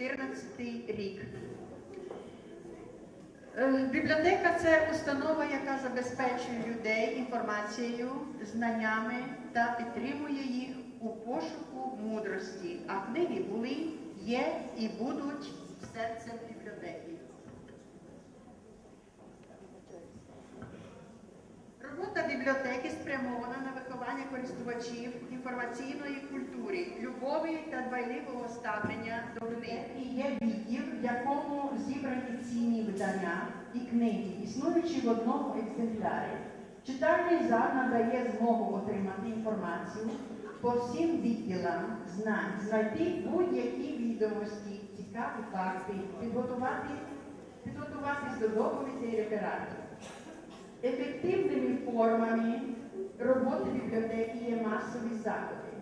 14 рік. Е, Бібліотека це установа, яка забезпечує людей інформацією, знаннями та підтримує їх у пошуку мудрості. А книги були, є і будуть серцем бібліотеки. Робота бібліотеки спрямована на виховання користувачів інформаційної культури, любові та дбайливого ставлення до книг. І є відділ, в якому зібрані цінні видання і книги, існуючи в одному екземплярі. Читальний зал надає змогу отримати інформацію по всім відділам знань, знайти будь-які відомості, цікаві факти, підготувати, підготуватись до доповідей і рефератів. Ефективними формами роботи бібліотеки є масові заходи.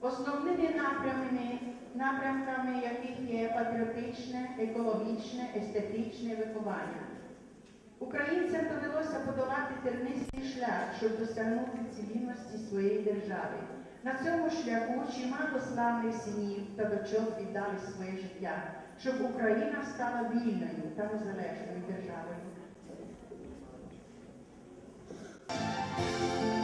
Основними напрямами, напрямками яких є патріотичне, екологічне, естетичне виховання. Українцям довелося подолати тернистий шлях, щоб досягнути цілісності своєї держави. На цьому шляху чимало славних синів та дочок віддали своє життя, щоб Україна стала вільною та незалежною державою. На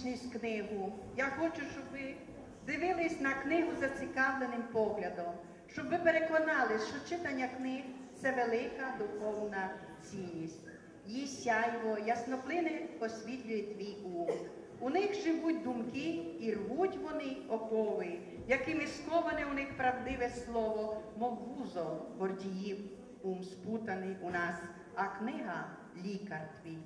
вшановуємо книгу. Я хочу, щоб ви дивились на книгу зацікавленим поглядом, щоб ви переконались, що читання книг це велика духовна цінність. Її сяйво, ясноплини освітлює твій ум. У них живуть думки і рвуть вони окови, якими сковане у них правдиве слово, мов вузол гордіїв, ум спутаний у нас, а книга лікар твій.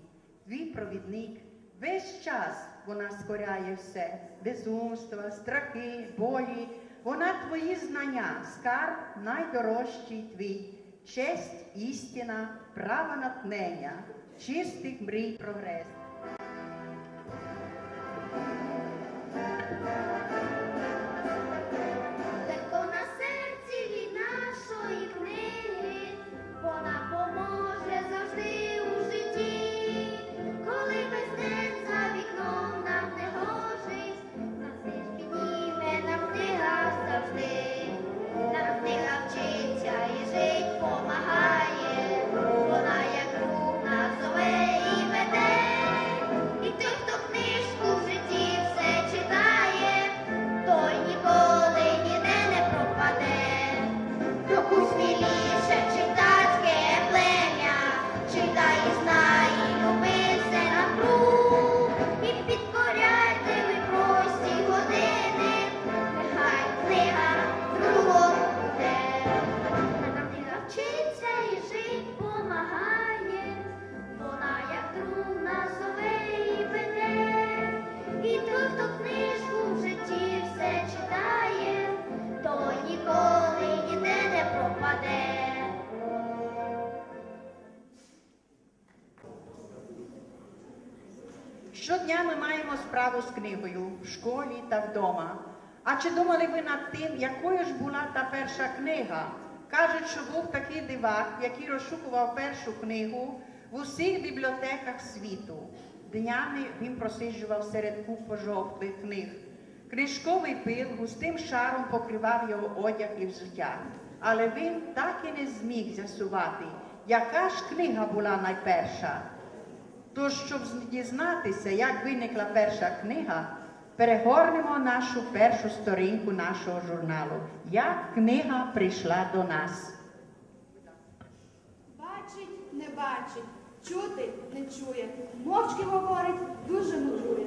Твій провідник весь час вона скоряє все, безумства, страхи, болі. Вона твої знання, скарб найдорожчий твій, честь, істина, право натнення, чистих мрій прогрес. Школі та вдома. А чи думали ви над тим, якою ж була та перша книга? Кажуть, що був такий дивак, який розшукував першу книгу в усіх бібліотеках світу. Днями він просиджував серед куп пожовклих книг. Книжковий пил густим шаром покривав його одяг і взуття. Але він так і не зміг з'ясувати, яка ж книга була найперша. Тож, щоб дізнатися, як виникла перша книга, перегорнемо нашу першу сторінку нашого журналу. Як книга прийшла до нас. Бачить, не бачить, чути не чує, мовчки говорить, дуже мудрує.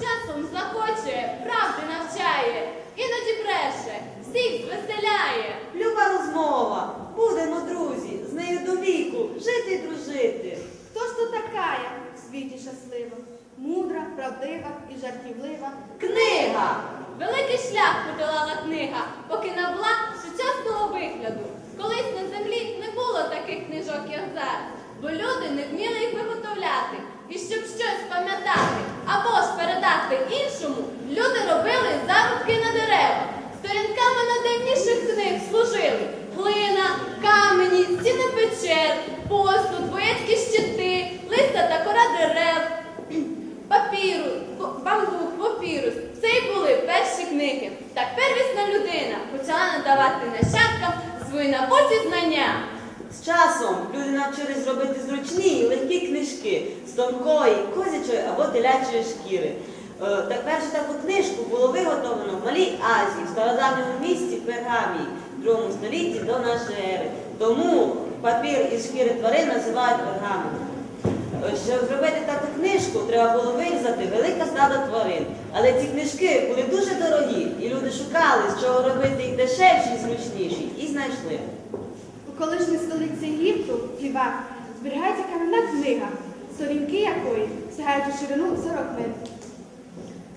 Часом захоче, правди навчає, іноді бреше, всіх звеселяє. Люба розмова, будемо друзі, з нею до віку, жити й дружити. Хто ж то такая в світі щаслива, мудра, правдива і жартівлива? Книга! Великий шлях подолала книга, поки набула сучасного вигляду. Колись на землі не було таких книжок, як зараз, бо люди не вміли їх виготовляти. І щоб щось пам'ятати або ж передати іншому, люди робили зарубки на дерева. Сторінками найдавніших книг служили глина, камені, стіни печер, посуд, воєцькі щити, листя та кора дерев, папірус, б- бамбук, папірус. Це й були перші книги. Так первісна людина почала надавати нащадкам свої набуті знання. З часом люди навчились робити зручні і легкі книжки з тонкої, козячої або телячої шкіри. Е, Так першу таку книжку було виготовлено в Малій Азії, в стародавньому місті Пергамії, в другому столітті до нашої ери. Тому папір із шкіри тварин називають пергаментом. Щоб зробити таку книжку, треба було вирізати велике стадо тварин. Але ці книжки були дуже дорогі, і люди шукали, з чого робити їх дешевші і зручніші, і знайшли. У колишній столиці Єгипту, Фівах, зберігається кам'яна книга, сторінки якої сягають у ширину 40 метрів.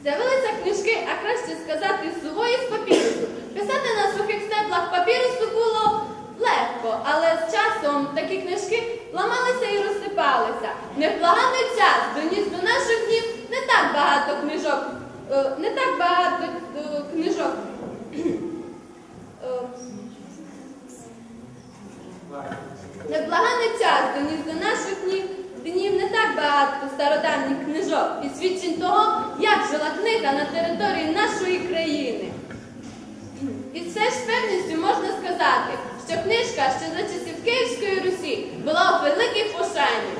З'явилися книжки, а краще сказати, з сувої з папірусу. Писати на сухих стеблах папірусу було легко, але з часом такі книжки ламалися і розсипалися. Невблаганний час доніс до наших днів не так багато книжок, е, не так багато е, книжок. Е, Невблаганний час доніс до наших днів, днів не так багато стародавніх книжок і свідчень того, як жила книга на території нашої країни. І все ж певністю можна сказати, що книжка ще за часів Київської Русі була у великій пошані.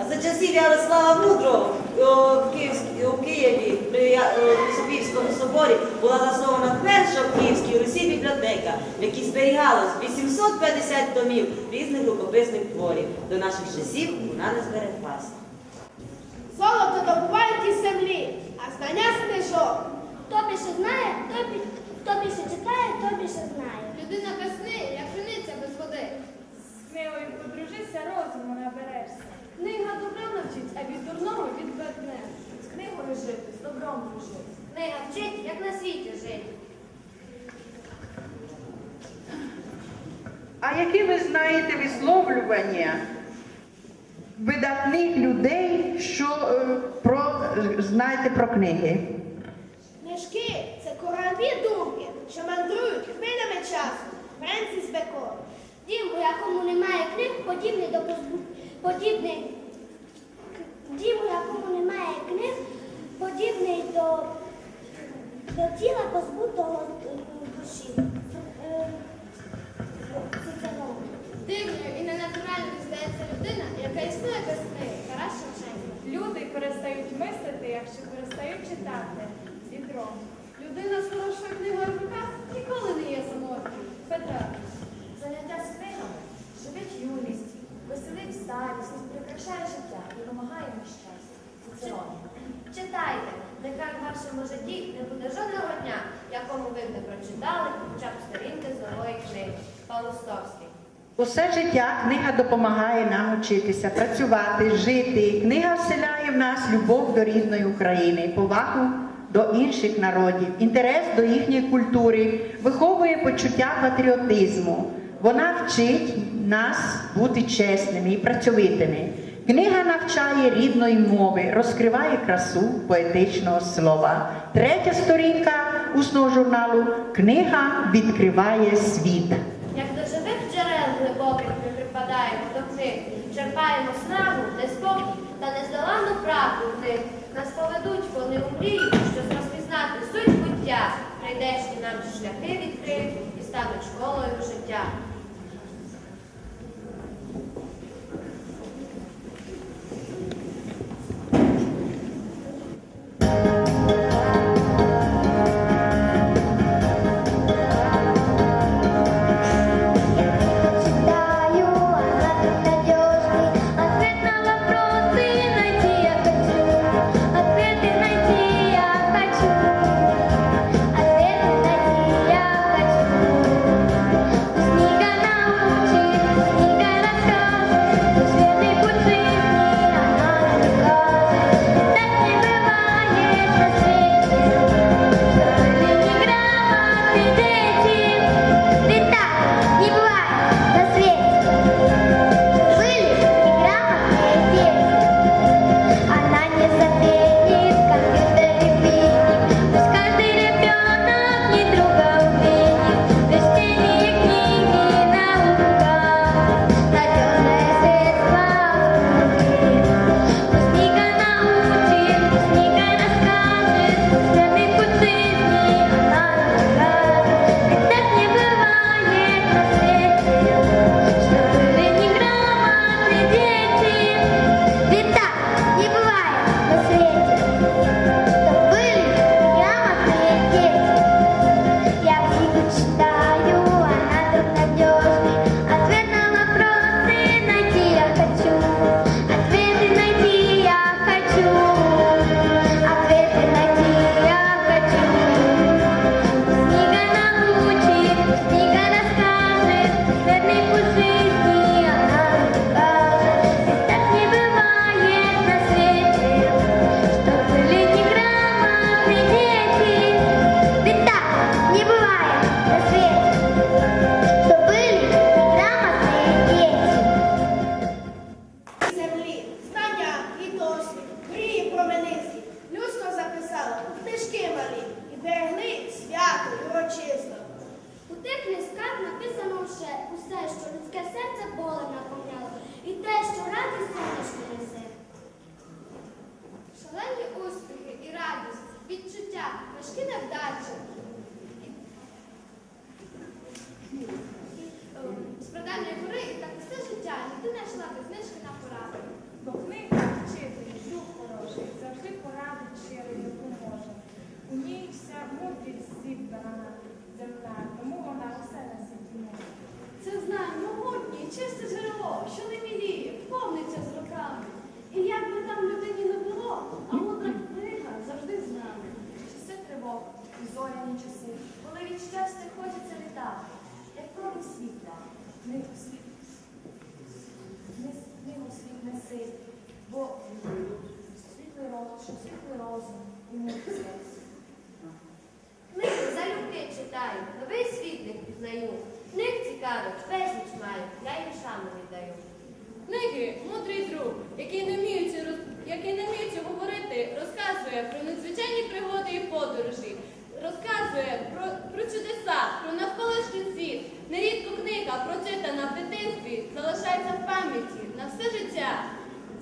А за часів Ярослава Мудрого о, в Київській- у Києві при Я- Софійському соборі була заснована перша в Київській Русі бібліотека, в якій зберігалось 850 томів різних рукописних творів. До наших часів вона не збереглася. Золото добувають із землі, а знання з книжок. Хто більше знає, той бі- хто більше читає, той більше знає. Людина без книги, як криниця без води. З книгою подружися, розуму наберешся. Книга добра навчить, а від дурного відверне. З книгою жити, з добром дружити. Книга вчить, як на світі жити. А які ви знаєте висловлювання видатних людей, що е, про, знаєте про книги? Книжки кораблі думки, що мандрують хвилями часу. Френсіс Бекон. Дім, у якому немає книг, подібний до позбу... подібний. Дім, у якому немає книг, подібний до, до тіла позбутого е, душі. Е, Дивною і ненатуральною здається людина, яка існує без книги. Тарас Шевченко. Люди перестають мислити, якщо перестають читати. Відро. Людина з хорошою книгою в руках ніколи не є самотньою. Петра. Заняття з книгами живить юність, веселить старість, прикрашає життя і допомагає на щастя. Цицерон. Читайте, нехай в вашому житті не буде жодного дня, якому ви б не прочитали хоча б сторінки з нової книги. Паустовський. Усе життя книга допомагає нам вчитися, працювати, жити. Книга вселяє в нас любов до рідної України, повагу до інших народів, інтерес до їхньої культури, виховує почуття патріотизму. Вона вчить нас бути чесними і працьовитими. Книга навчає рідної мови, розкриває красу поетичного слова. Третя сторінка усного журналу Книга відкриває світ. Як до живих джерел глибоких ми припадаємо до книг, черпаємо снагу, де спокій та нездоланну правду в них. Нас поведуть вони у мрію, щоб розпізнати суть буття. Прийдешні нам шляхи відкриють і стануть школою життя. Літати, як промінь світла, Нес- книгу світ неси, бо світлий розум, світлий розум і мудрість. Книги залюбки читаю, новий світ не пізнаю. Книг цікавих, безліч маю, я їм шану віддаю. Книги мудрий друг, який не вміючи який не говорити, розказує про надзвичайні пригоди і подорожі, розказує про, про чудеса, про навколишній світ. Нерідко книга, прочитана в дитинстві, залишається в пам'яті на все життя.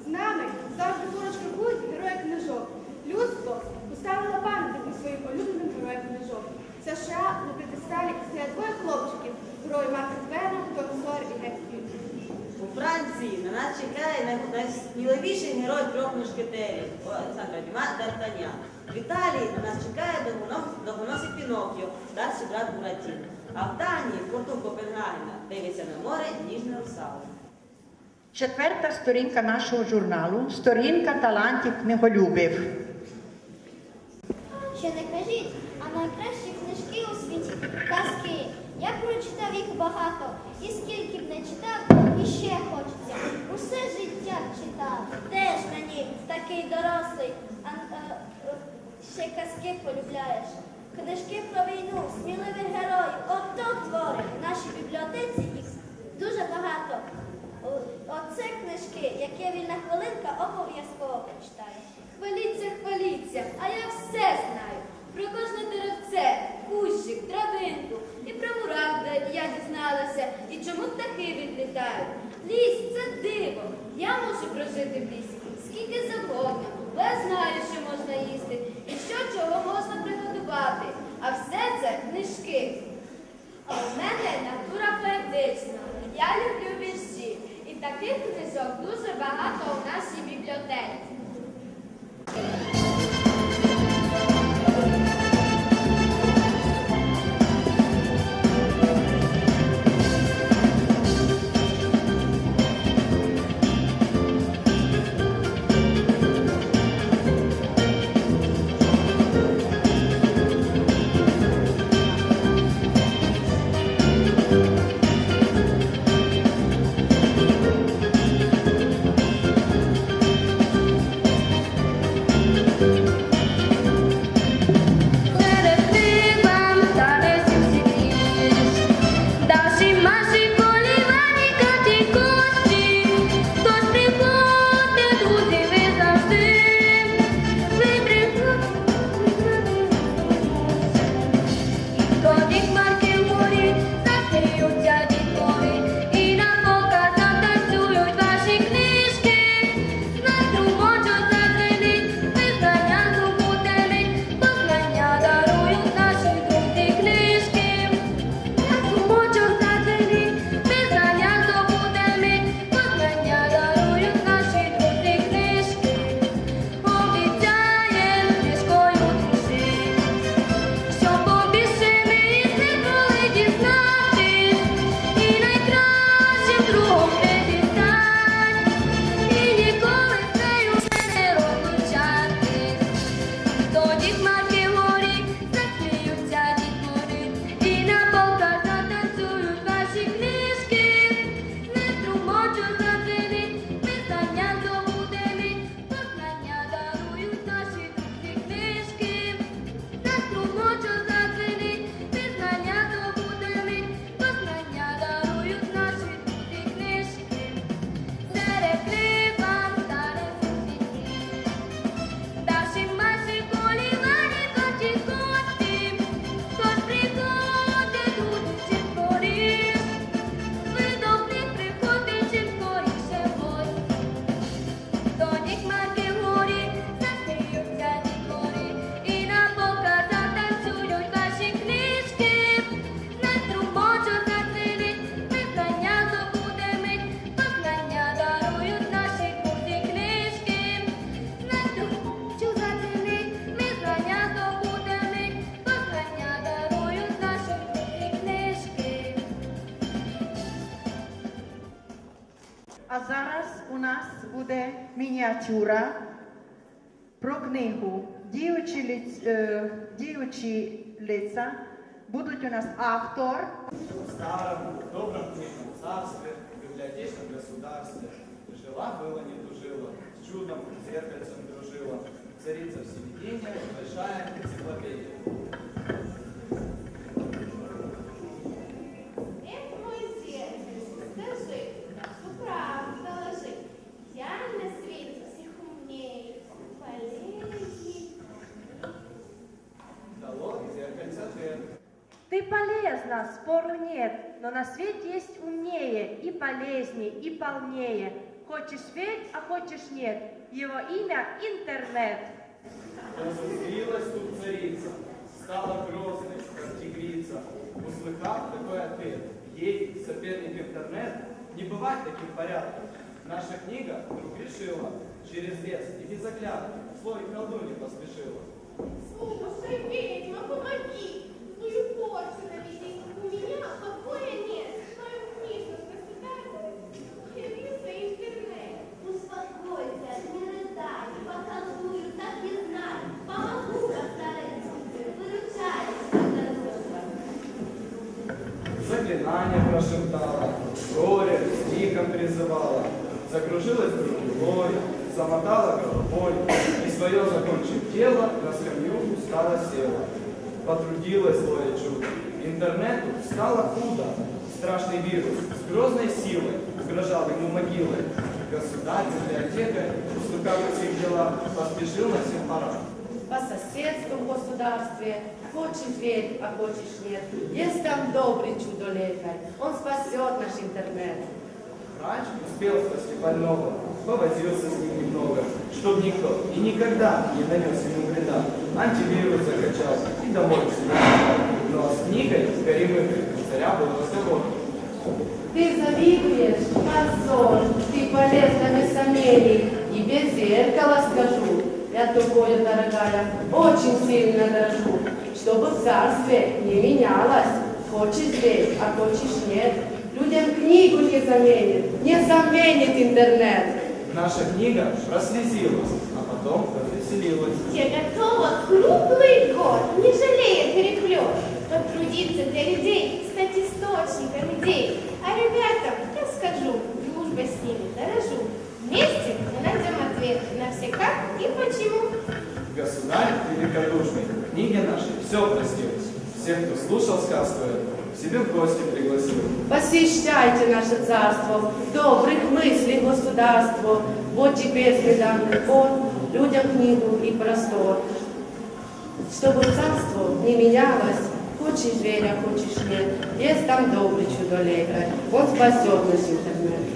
З нами завжди поруч крокують герої книжок. Людство поставило пам'ятники своїм улюбленим героям книжок. США на п'єдесталі стоять двоє хлопчиків, герої Марка Твена, Том Сойер і Гетсбі. У Франції на нас чекає найсміливіший герой трьох мушкетерів Олександра Дюма Д'Артанян. В Італії на нас чекає довгоно- довгоносий Піноккіо, старший брат Буратін. А в Данії, в порту Копенгагена, дивиться на море ніжне русало. Четверта сторінка нашого журналу сторінка талантів книголюбів. Ще не кажіть, а найкращі книжки у світі казки. Я прочитав їх багато, і скільки б не читав, і ще хочеться. Усе життя читав. Теж мені такий дорослий, а е, ще казки полюбляєш. Книжки про війну, сміливих героїв, ото твори. В нашій бібліотеці їх дуже багато. Оце книжки, які вільна хвилинка обов'язково прочитає. Хваліться, хваліться, а я все знаю. Про кожне деревце, кущик, травинку. І про мурах, я дізналася, і чому птахи відлітають. Ліс це диво. Я можу прожити в лісі скільки завгодно, бо я знаю, що можна їсти, і що чого можна приготувати. А все це книжки. А у мене натура поетична. Я люблю вірші. І таких книжок дуже багато у нашій бібліотеці. мініатюра про книгу Діючі, лиць, е, діючі лиця. Будуть у нас автор, В старом добром книжном царстве, в библиотечном государстве, жила-была не тужила, с чудом зеркальцем дружила, царица всеведения, большая энциклопедия. Эх, мой зеркальце, скажи, нашу Ты полезна, спору нет, но на свете есть умнее, и полезнее, и полнее. Хочешь верь, а хочешь нет. Его имя интернет. Разозлилась тут царица, стала грозной, как тигрица. Услыхав такой ответ, ей, соперник интернет, не бывать таким порядком. Наша книга вдруг решила через лес и без оглядки слой колдуньи поспешила. Слушай, ведьма, помоги! Закружилась другой, замотала головой и свое закончив дело, на скамью устала села. Потрудилась злое чудо, интернету стало худо, Страшный вирус с грозной силой угрожал ему могилой. Государь, библиотека, уступав всех дела, поспешил на всех парах. по соседству в государстве. Хочешь верь, а хочешь нет. Есть там добрый чудо-лекарь. Он спасет наш интернет. Врач успел спасти больного, повозился с ним немного, чтоб никто и никогда не нанес ему вреда. Антивирус закачал и домой забрал. Но с книгой, с горемыкой, царя был разговор. Ты завидуешь? Позор! Ты полез на месомерий. И без зеркала скажу. Я тобою, дорогая, очень сильно дорожу. Чтобы в не менялось. Хочешь верь, а хочешь нет. Людям книгу не заменит, не заменит интернет. Наша книга прослезилась, а потом развеселилась. Где готово круглый год, не жалея переплет. Потрудиться для людей, стать источником идей. А ребятам, я скажу, дружбой с ними дорожу. Вместе мы найдем ответ на все как и почему. Государь великодушный, в книге нашей все простилось. Всех, кто слушал сказку эту, себе в гости пригласил. Посвящайте наше царство, добрых мыслей государству. Вот теперь данный он, людям книгу и простор. Чтобы царство не менялось, хочешь верь, а хочешь нет, есть там добрый чудо-лекарь, он спасет наш интернет.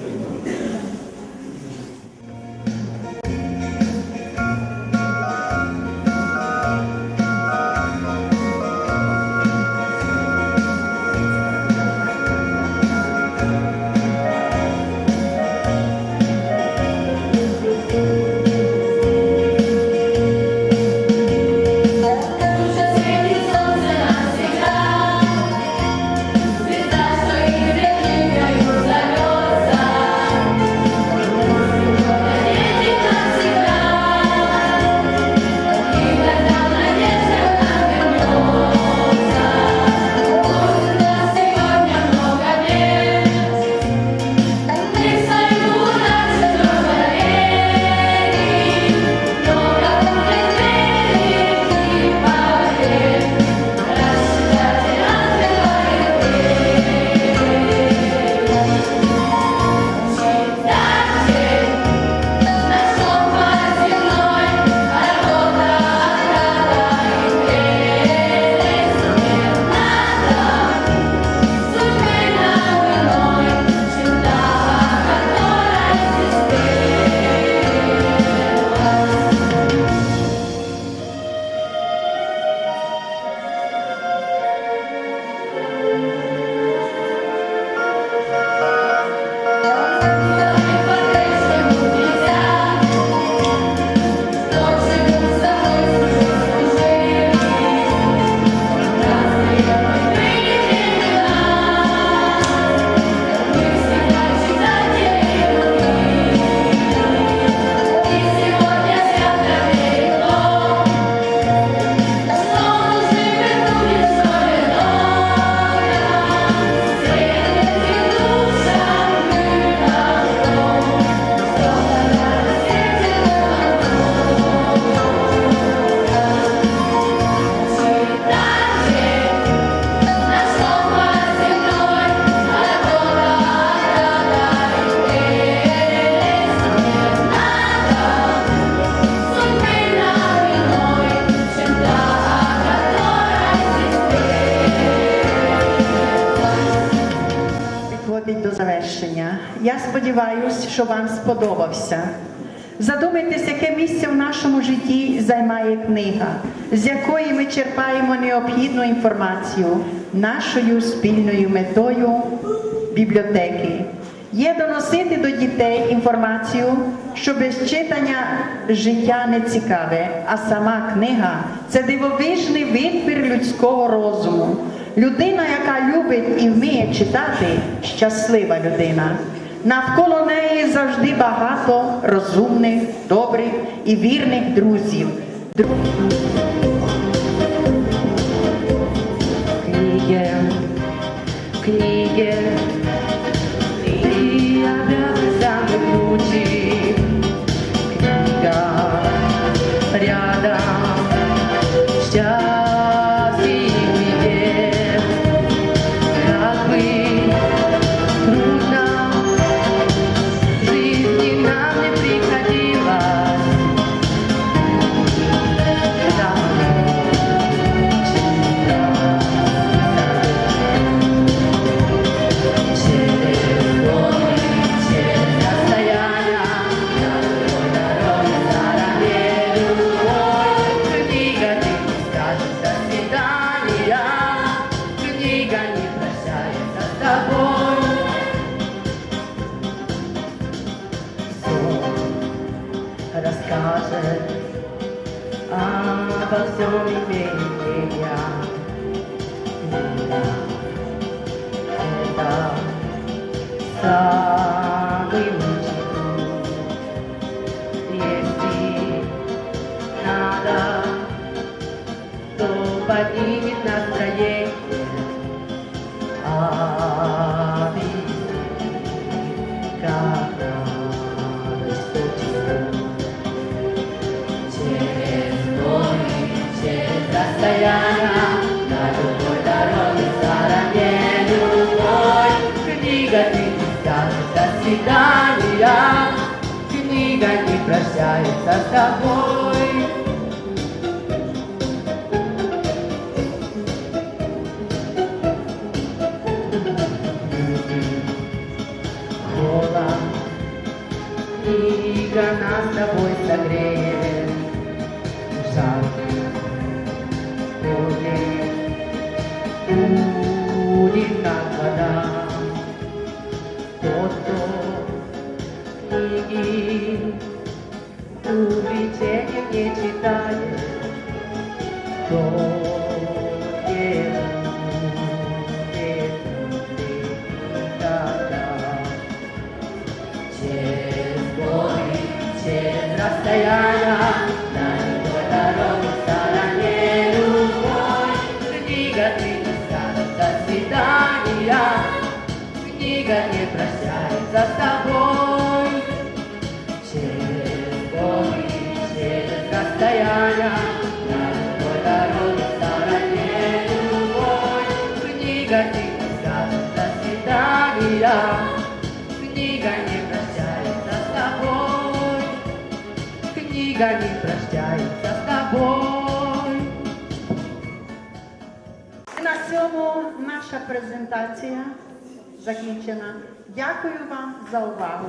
Сподобався. Задумайтесь, яке місце в нашому житті займає книга, з якої ми черпаємо необхідну інформацію нашою спільною метою бібліотеки. Є доносити до дітей інформацію, що без читання життя не цікаве, а сама книга це дивовижний витвір людського розуму. Людина, яка любить і вміє читати, щаслива людина. Навколо неї завжди багато розумних, добрих і вірних друзів. Дру- Книги, книги, до свидания, книга не прощается с тобой. Книга не прощается с тобой. Через горы, через расстояния, на любой дороге стороне любой. Книга не скажешь до свидания, Книга не прощается с тобой. Книга не прощается з тобой. На цьому наша презентація закінчена. Дякую вам за увагу.